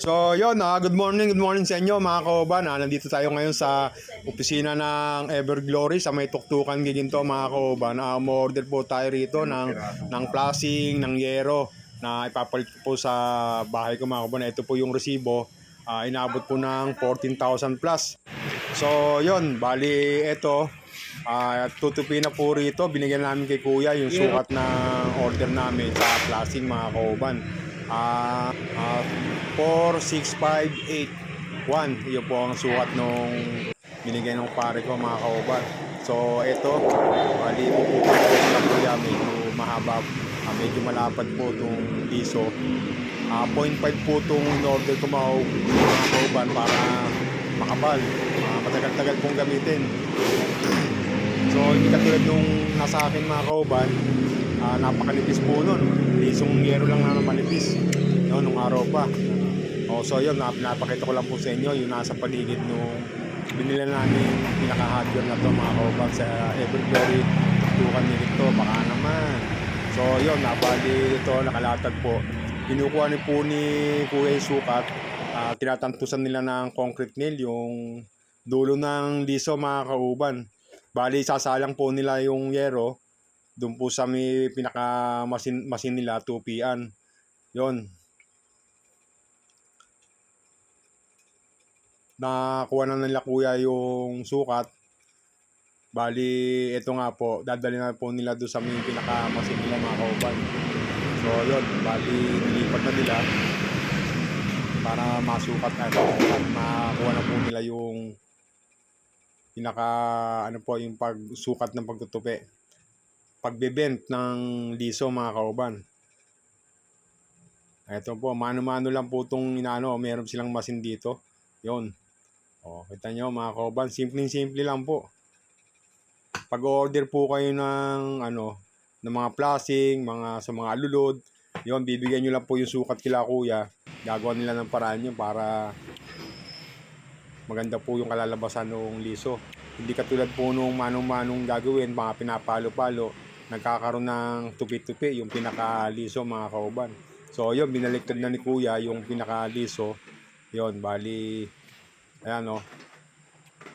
So, yun, ah, good morning, good morning sa inyo mga kauban. Ah, nandito tayo ngayon sa opisina ng Everglory sa may tuktukan giginto mga kauban. Ah, order po tayo rito ng, ng plasing, ng yero na ipapalit po sa bahay ko mga kauban. Ito po yung resibo. Ah, inabot po ng 14,000 plus. So, yun, bali ito, ah, tutupi na po rito. Binigyan namin kay kuya yung sukat ng order namin sa plasing mga kauban. Ah, ah, 46581. Yun po ang sukat nung binigay ng pare ko mga kauban. So, ito, bali po po lang po medyo mahaba, ah, medyo malapad po itong piso. Ah, 0.5 po itong in-order ko mga, kauban para makapal. Ah, matagal-tagal pong gamitin. so, hindi katulad nung nasa akin mga kauban, ah, napakalipis po nun. Lisong yero lang na manipis. No, nung araw pa. O, so yun, nap napakita ko lang po sa inyo yung nasa paligid nung binila namin pinaka-hardware na to mga kauban sa Everglory. Tukan nito, baka naman. So yun, nabali ito, nakalatag po. Kinukuha ni po ni Kuya sukat. ah, tinatantusan nila ng concrete nail yung dulo ng liso mga kauban. Bali, sasalang po nila yung yero doon po sa may pinaka masin, masin nila, tupian. Yon. Nakuha na nila kuya yung sukat. Bali, ito nga po, dadali na po nila doon sa may pinaka masin nila mga kauban. So, yun, bali, nilipat na nila para masukat na at makuha na po nila yung pinaka ano po yung pagsukat ng pagtutupi pagbebent ng liso mga kauban. Ito po, mano-mano lang po itong inaano, meron silang masin dito. Yon. O, kita nyo mga kauban, simpleng-simple lang po. Pag-order po kayo ng ano, ng mga plasing, mga sa mga alulod, yon bibigyan nyo lang po yung sukat kila kuya. Gagawa nila ng paraan yun para maganda po yung kalalabasan ng liso. Hindi katulad po nung manong-manong gagawin, mga pinapalo-palo, nagkakaroon ng tupi-tupi, yung pinakaliso mga kauban. So yun, binaliktad na ni kuya yung pinakaliso. Yun, bali, ayan o,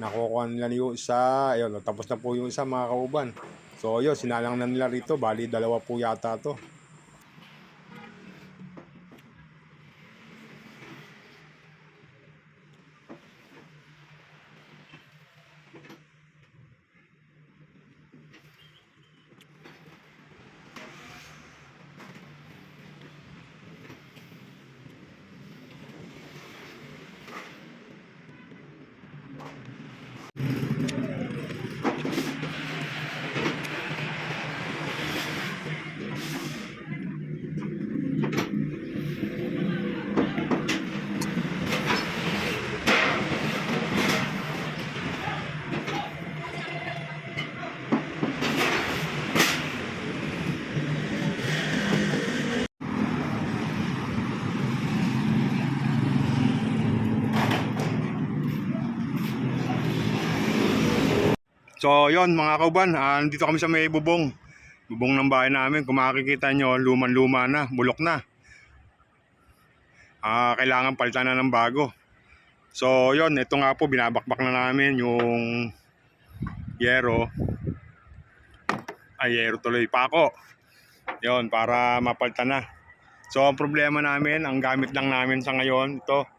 nakukuha nila yung isa, ayun, tapos na po yung isa mga kauban. So yun, sinalang na nila rito, bali dalawa po yata to. So, yon mga kauban, ah, nandito kami sa may bubong. Bubong ng bahay namin. Kung makikita nyo, luman-luma na, bulok na. Ah, kailangan palitan na ng bago. So, yon ito nga po, binabakbak na namin yung yero. Ay, yero tuloy, pako. Yon para mapalitan na. So, ang problema namin, ang gamit lang namin sa ngayon, ito,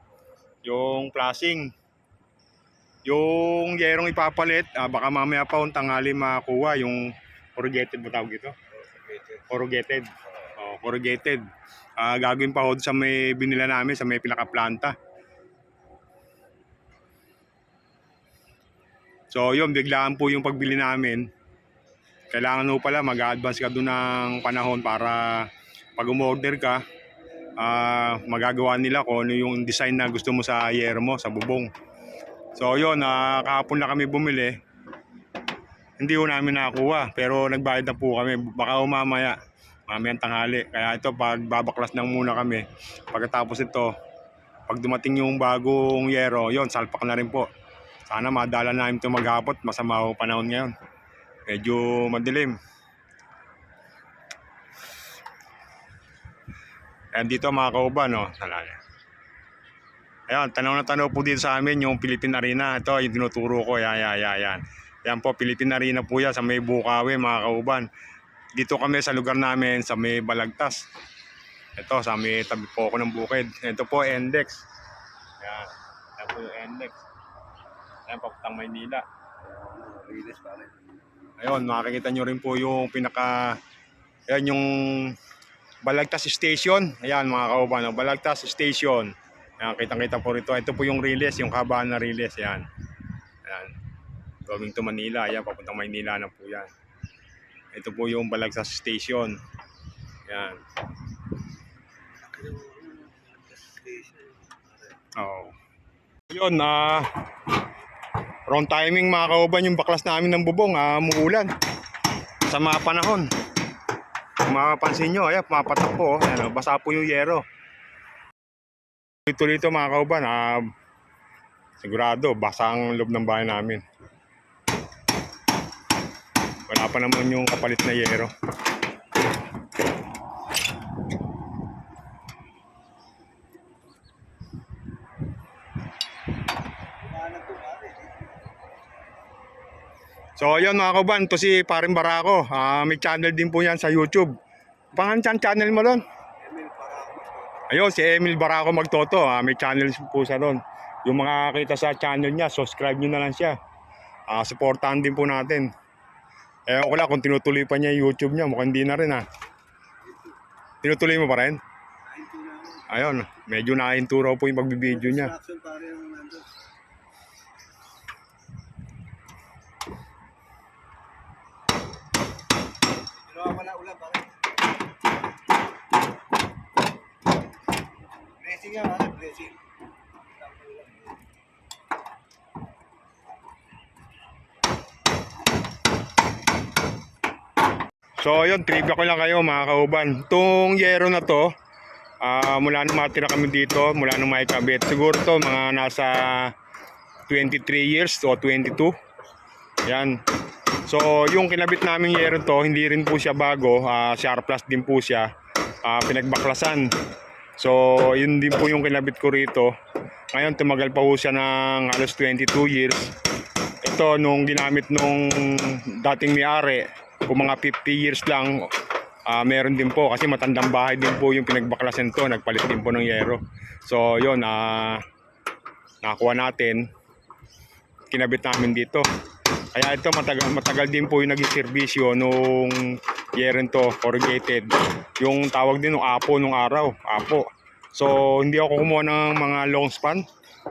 yung flashing. Yung yerong ipapalit, ah, baka mamaya pa kung tangali makakuha yung corrugated ba tawag ito? Corrugated. Oh, corrugated. Ah, gagawin pa ho sa may binila namin, sa may pinaka-planta. So, yun, biglaan po yung pagbili namin. Kailangan ho pala mag-advance ka doon ng panahon para pag umorder ka, ah, magagawa nila kung ano yung design na gusto mo sa yero mo, sa bubong. So yun, uh, kahapon na kami bumili. Hindi ko namin nakakuha, pero nagbayad na po kami. Baka umamaya, mamayang tanghali. Kaya ito, pag babaklas lang muna kami. Pagkatapos ito, pag dumating yung bagong yero, yon salpak na rin po. Sana madala namin ito maghapot, masama ho panahon ngayon. Medyo madilim. And dito mga kauban, no, salala. Ayan, tanaw na tanaw po dito sa amin yung Philippine Arena. Ito, yung tinuturo ko. Yan, yan, yan, yan. Yan po, Philippine Arena po yan sa may Bukawi, mga kauban. Dito kami sa lugar namin, sa may Balagtas. Ito, sa may tabi po ako ng bukid. Ito po, Index. Yan. Yan po yung Index. Yan, papuntang Maynila. Ayun, makikita nyo rin po yung pinaka... Yan yung Balagtas Station. Ayan mga kauban, Balagtas Station. Ayan, kitang-kita po rito. Ito po yung Riles, yung kabahan na Riles. Ayan. Ayan. Going to Manila. Ayan, papuntang Maynila na po yan. Ito po yung Balagtas Station. Ayan. Oo. Yun, ah... wrong timing mga kauban yung baklas namin ng bubong. Ah, muulan. Sa mga panahon. Kung mapapansin nyo, ayan, pumapatak po. oh. Ayan, oh, basa po yung yero. Tuloy ito mga kauban, ah, sigurado, basa ang loob ng bahay namin. Wala pa naman yung kapalit na yero. So ayun mga kauban, to si Paring Barako. Ah, may channel din po yan sa YouTube. Pangan chan channel mo doon? Ayun, si Emil Barako Magtoto. Ah, may channel po siya doon. Yung mga kita sa channel niya, subscribe nyo na lang siya. Ah, supportahan din po natin. Eh, ako lang kung tinutuloy pa niya yung YouTube niya. Mukhang hindi na rin ah. Tinutuloy mo pa rin? Ko. Ayun, medyo nakainturo po yung pagbibideo niya. Wala ulan pare. Blessing yan pare, blessing. So yun, trivia ko lang kayo mga kauban. Itong yero na to, ah, mula nung matira kami dito, mula nung may kabit, siguro to mga nasa 23 years o 22. Yan. So yung kinabit namin yero to, hindi rin po siya bago, ah, Sharp Plus din po siya, ah, pinagbaklasan. So yun din po yung kinabit ko rito. Ngayon tumagal pa po siya ng halos 22 years. Ito nung ginamit nung dating may-ari, kung mga 50 years lang, ah meron din po kasi matandang bahay din po yung pinagbaklasan to, nagpalit din po ng yero. So yun, ah nakuha natin, kinabit namin dito. Kaya ito matagal, matagal din po yung naging serbisyo nung yeren to, corrugated. Yung tawag din nung apo nung araw, apo. So hindi ako kumuha ng mga long span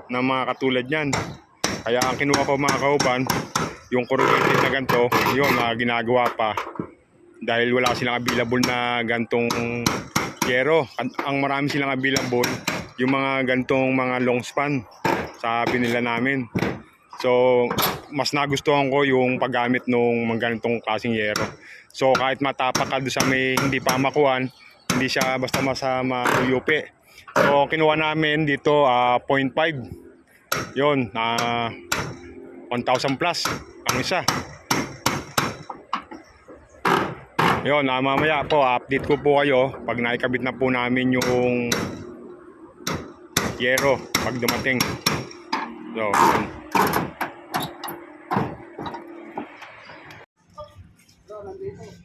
na mga katulad yan. Kaya ang kinuha ko mga kauban, yung corrugated na ganito, yun na ginagawa pa. Dahil wala silang available na gantong yero. Ang, marami silang available, yung mga gantong mga long span sa pinila namin. So, mas nagustuhan ko yung paggamit nung mga ganitong klaseng yero. So, kahit matapak ka sa may hindi pa makuhan, hindi siya basta masama uyupi. So, kinuha namin dito ah, 0.5 yun, na 1,000 plus ang isa. Yun, ah, mamaya po, update ko po kayo pag naikabit na po namin yung yero pag dumating. So, yun. To,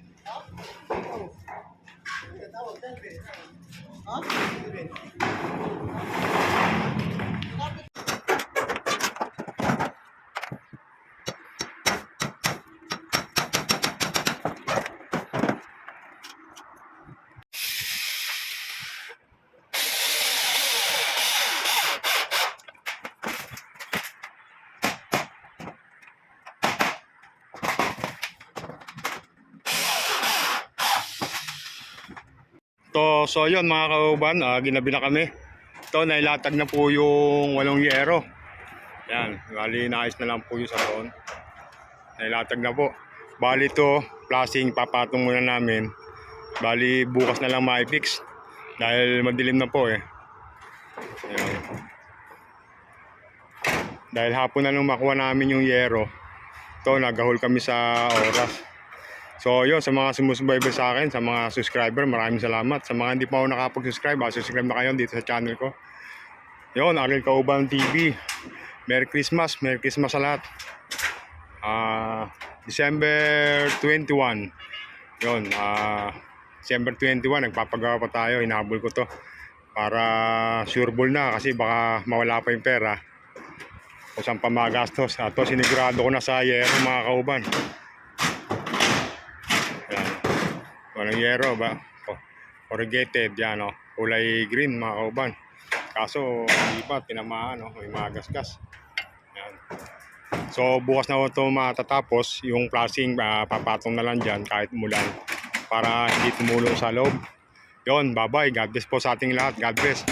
so yun mga kauban, ah, ginabi na kami. Ito, nailatag na po yung walong yero. Yan, bali naayos na lang po yung sa doon. Nailatag na po. Bali to, plasing, papatong muna namin. Bali bukas na lang ma-fix. Dahil madilim na po eh. Ayan. Dahil hapon na nung makuha namin yung yero, to nagahol kami sa oras. So yun, sa mga sumusubaybay sa akin, sa mga subscriber, maraming salamat. Sa mga hindi pa ako nakapag-subscribe, ah, subscribe na kayo dito sa channel ko. Yon, Aril Kauban TV. Merry Christmas, Merry Christmas sa lahat. Ah, December 21. Yon, ah December 21 nagpapagawa pa tayo, hinabol ko to para sure ball na kasi baka mawala pa yung pera kung saan pa magastos. At to, sinigurado ko na sa yero mga kauban. Yan. Walang yero ba? Co- Corrugated, yan o. Kulay green mga kauban. Kaso, pa, tinamaan o. May mga gasgas. Yan. So, bukas na ito matatapos. Yung flashing, ah, papatong na lang dyan kahit umulan. Para hindi tumulong sa loob. Yon, bye-bye. God bless po sa ating lahat. God bless.